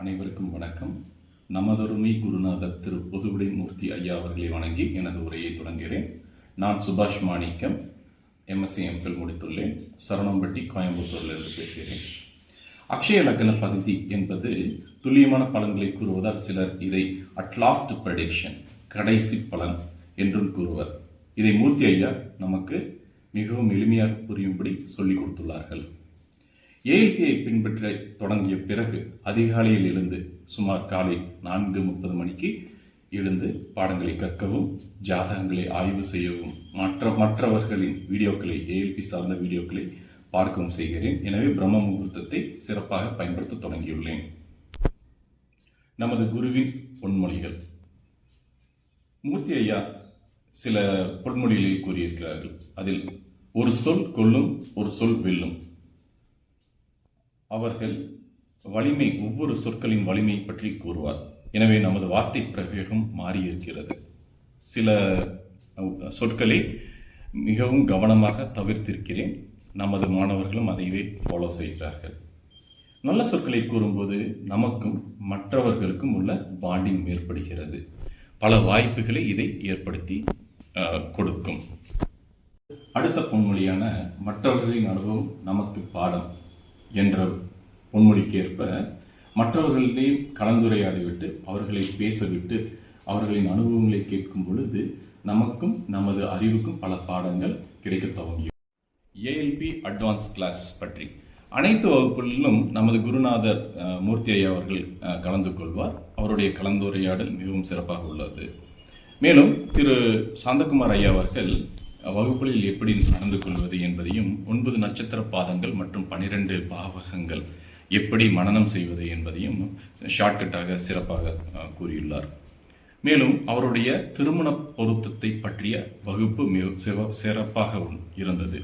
அனைவருக்கும் வணக்கம். நமதருமை குருநாதர் திரு புதுவிடை மூர்த்தி ஐயா அவர்களை வணங்கி எனது உரையை தொடங்குகிறேன். நான் சுபாஷ் மாணிக்கம் எம்எஸ்சி எம்ஃபில் முடித்துள்ளேன். சரணம்பட்டி கோயம்புத்தூரிலிருந்து பேசுகிறேன். அக்ஷய லக்ன பகுதி என்பது துல்லியமான பலன்களை கூறுவதால் சிலர் இதை அட்லாஸ்ட் ப்ரெடிக்ஷன் கடைசி பலன் என்றும் கூறுவர். இதை மூர்த்தி ஐயா நமக்கு மிகவும் எளிமையாக புரியும்படி சொல்லிக் கொடுத்துள்ளார்கள். ஏஎல்பியை பின்பற்ற தொடங்கிய பிறகு அதிகாலையில் எழுந்து சுமார் காலை நான்கு முப்பது மணிக்கு எழுந்து பாடங்களை கற்கவும் ஜாதகங்களை ஆய்வு செய்யவும் மற்ற மற்றவர்களின் வீடியோக்களை ஏஎல்பி சார்ந்த வீடியோக்களை பார்க்கவும் செய்கிறேன். எனவே பிரம்ம முகூர்த்தத்தை சிறப்பாக பயன்படுத்த தொடங்கியுள்ளேன். நமது குருவின் பொன்மொழிகள். மூர்த்தி ஐயா சில பொன்மொழிகளை கூறியிருக்கிறார்கள். அதில் ஒரு சொல் கொல்லும் ஒரு சொல் வெல்லும். அவர்கள் வலிமை ஒவ்வொரு சொற்களின் வலிமை பற்றி கூறுவார். எனவே நமது வார்த்தை பிரவேகம் மாறியிருக்கிறது. சில சொற்களை மிகவும் கவனமாக தவிர்த்திருக்கிறேன். நமது மாணவர்களும் அதைவே ஃபாலோ செய்கிறார்கள். நல்ல சொற்களை கூறும்போது நமக்கும் மற்றவர்களுக்கும் உள்ள பாண்டிங் ஏற்படுகிறது. பல வாய்ப்புகளை இதை ஏற்படுத்தி கொடுக்கும். அடுத்த பொன்மொழியான மற்றவர்களின் அனுபவம் நமக்கு பாடம். என்ற பொன்மொழிக்கேற்ப மற்றவர்களையும் கலந்துரையாடிவிட்டு அவர்களை பேசவிட்டு அவர்களின் அனுபவங்களை கேட்கும் பொழுது நமக்கும் நமது அறிவுக்கும் பல பாடங்கள் கிடைக்க துவங்கியும் ஏஎல்பி அட்வான்ஸ் கிளாஸ் பற்றி. அனைத்து வகுப்புகளிலும் நமது குருநாதர் மூர்த்தி ஐயா அவர்கள் கலந்து கொள்வார். அவருடைய கலந்துரையாடல் மிகவும் சிறப்பாக உள்ளது. மேலும் திரு. சாந்தகுமார் ஐயா அவர்கள் வகுப்புகளில் எப்படி நடந்து கொள்வது என்பதையும் ஒன்பது நட்சத்திர பாதங்கள் மற்றும் பனிரெண்டு பாவகங்கள் எப்படி மனநம் செய்வது என்பதையும் ஷார்ட்கட்டாக சிறப்பாக கூறியுள்ளார். மேலும் அவருடைய திருமண பொருத்தத்தை பற்றிய வகுப்பு மிக சிறப்பாக இருந்தது.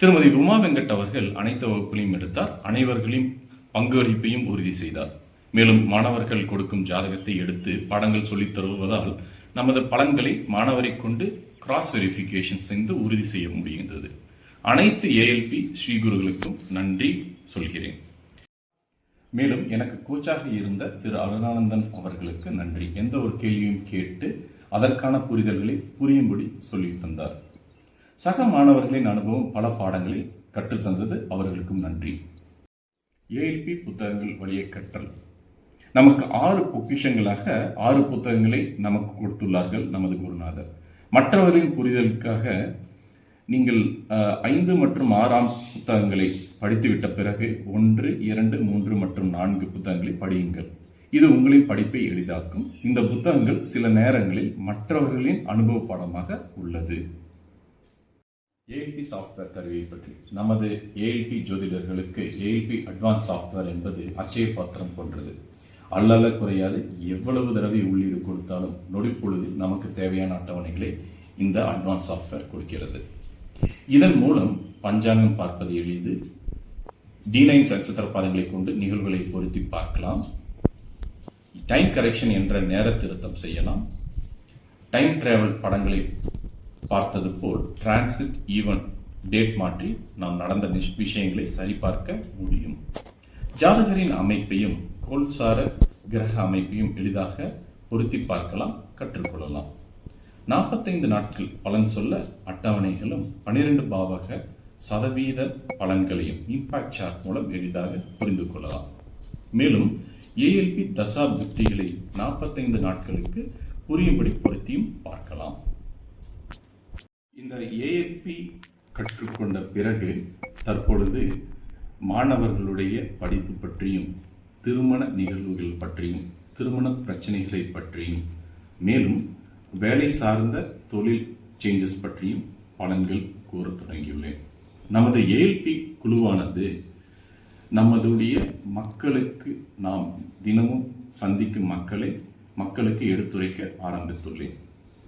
திருமதி உமா வெங்கட் அவர்கள் அனைத்து வகுப்புகளையும் எடுத்தார். அனைவர்களையும் பங்களிப்பையும் உறுதி செய்தார். மேலும் மாணவர்கள் கொடுக்கும் ஜாதகத்தை எடுத்து பாடங்கள் சொல்லித் தருவதால் நமது பலன்களை மாணவரை கொண்டு கிராஸ் வெரிஃபிகேஷன் செய்து உறுதி செய்ய முடிந்தது அனைத்து ஏஎல்பி ஸ்ரீகுருகளுக்கும் நன்றி சொல்கிறேன். மேலும் எனக்கு கோச்சாக இருந்த திரு அருணானந்தன் அவர்களுக்கு நன்றி. எந்த ஒரு கேள்வியும் கேட்டு அதற்கான புரிதல்களை புரியும்படி சொல்லி தந்தார். சக மாணவர்களின் அனுபவம் பல பாடங்களை கற்றுத்தந்தது அவர்களுக்கும் நன்றி. ஏஎல்பி புத்தகங்கள் வழியே கற்றல். நமக்கு ஆறு பொக்கிஷங்களாக ஆறு புத்தகங்களை நமக்கு கொடுத்துள்ளார்கள் நமது குருநாதர். மற்றவர்களின் புரிதலுக்காக நீங்கள் ஐந்து மற்றும் ஆறாம் புத்தகங்களை படித்துவிட்ட பிறகு ஒன்று இரண்டு மூன்று மற்றும் நான்கு புத்தகங்களை படியுங்கள். இது உங்களின் படிப்பை எளிதாக்கும். இந்த புத்தகங்கள் சில நேரங்களில் மற்றவர்களின் அனுபவ பாடமாக உள்ளது. ஏஎல்பி சாஃப்ட்வேர் கருவியை பற்றி. நமது ஏஎல்பி ஜோதிடர்களுக்கு ஏஎல்பி அட்வான்ஸ் சாஃப்ட்வேர் என்பது அச்சய பாத்திரம் போன்றது. அல்லல குறையாது. எவ்வளவு தடவை உள்ளீடு கொடுத்தாலும் நொடிப்பொழுதில் நமக்கு தேவையான அட்டவணைகளை இந்த அட்வான்ஸ் சாஃப்ட்வேர் கொடுக்கிறது. இதன் மூலம் பஞ்சாங்கம் பார்ப்பது எளிது. டி நைன் நட்சத்திர பாதங்களை கொண்டு நிகழ்வுகளை பொருத்தி பார்க்கலாம். டைம் கரெக்ஷன் என்ற நேர திருத்தம் செய்யலாம். டைம் டிராவல் படங்களை பார்த்தது போல் டிரான்சிட் ஈவென்ட் டேட் மாற்றி நாம் நடந்த நிஷ்- விஷயங்களை சரிபார்க்க முடியும். ஜாதகரின் அமைப்பையும் கோல்சார கிரக அமைப்பையும் எளிதாக பொருத்தி பார்க்கலாம் கற்றுக்கொள்ளலாம். நாற்பத்தைந்து நாட்கள் பலன் சொல்ல அட்டவணைகளும் பனிரெண்டு பாவக சதவீத பலன்களையும் இம்பாக்ட் சார்ட் மூலம் எளிதாக புரிந்து கொள்ளலாம். மேலும் ஏஎல்பி தசா புத்திகளை நாற்பத்தைந்து நாட்களுக்கு புரியும்படி பொருத்தியும் பார்க்கலாம். இந்த ஏஎல்பி கற்றுக்கொண்ட பிறகு தற்பொழுது மாணவர்களுடைய படிப்பு பற்றியும் திருமண நிகழ்வுகள் பற்றியும் திருமண பிரச்சனைகளை பற்றியும் மேலும் வேலை சார்ந்த தொழில் சேஞ்சஸ் பற்றியும் பலன்கள் கூறத் தொடங்கியுள்ளேன். நமது ஏஎல்பி குழுவானது நமதுடைய மக்களுக்கு நாம் தினமும் சந்திக்கும் மக்களை மக்களுக்கு எடுத்துரைக்க ஆரம்பித்துள்ளேன்.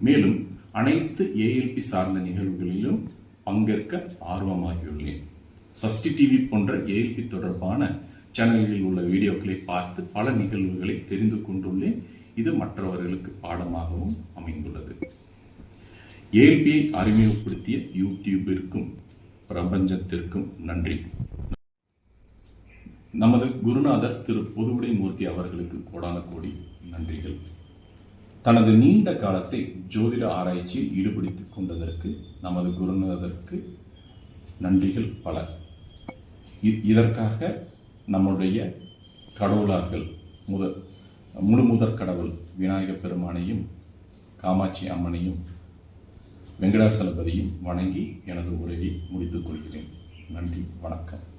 மேலும் அனைத்து ஏஎல்பி சார்ந்த நிகழ்வுகளிலும் பங்கேற்க ஆர்வமாகியுள்ளேன். சஷ்டி டிவி போன்ற ஏஎல்பி தொடர்பான சேனல்களில் உள்ள வீடியோக்களை பார்த்து பல நிகழ்வுகளை தெரிந்து கொண்டுள்ளேன். இது மற்றவர்களுக்கு பாடமாகவும் அமைந்துள்ளது. ஏஎல்பியை அறிமுகப்படுத்திய யூடியூபிற்கும் பிரபஞ்சத்திற்கும் நன்றி. நமது குருநாதர் திரு பொதுவுடை மூர்த்தி அவர்களுக்கு கோடான கோடி நன்றிகள். தனது நீண்ட காலத்தை ஜோதிட ஆராய்ச்சியில் ஈடுபடுத்திக் கொண்டதற்கு நமது குருநாதருக்கு நன்றிகள் பல. இதற்காக நம்முடைய கடவுளார்கள் முத முழு முதற் கடவுள் விநாயகப் பெருமானையும் காமாட்சி அம்மனையும் வெங்கடாசலபதியும் வணங்கி எனது உரையை முடித்துக் கொள்கிறேன். நன்றி வணக்கம்.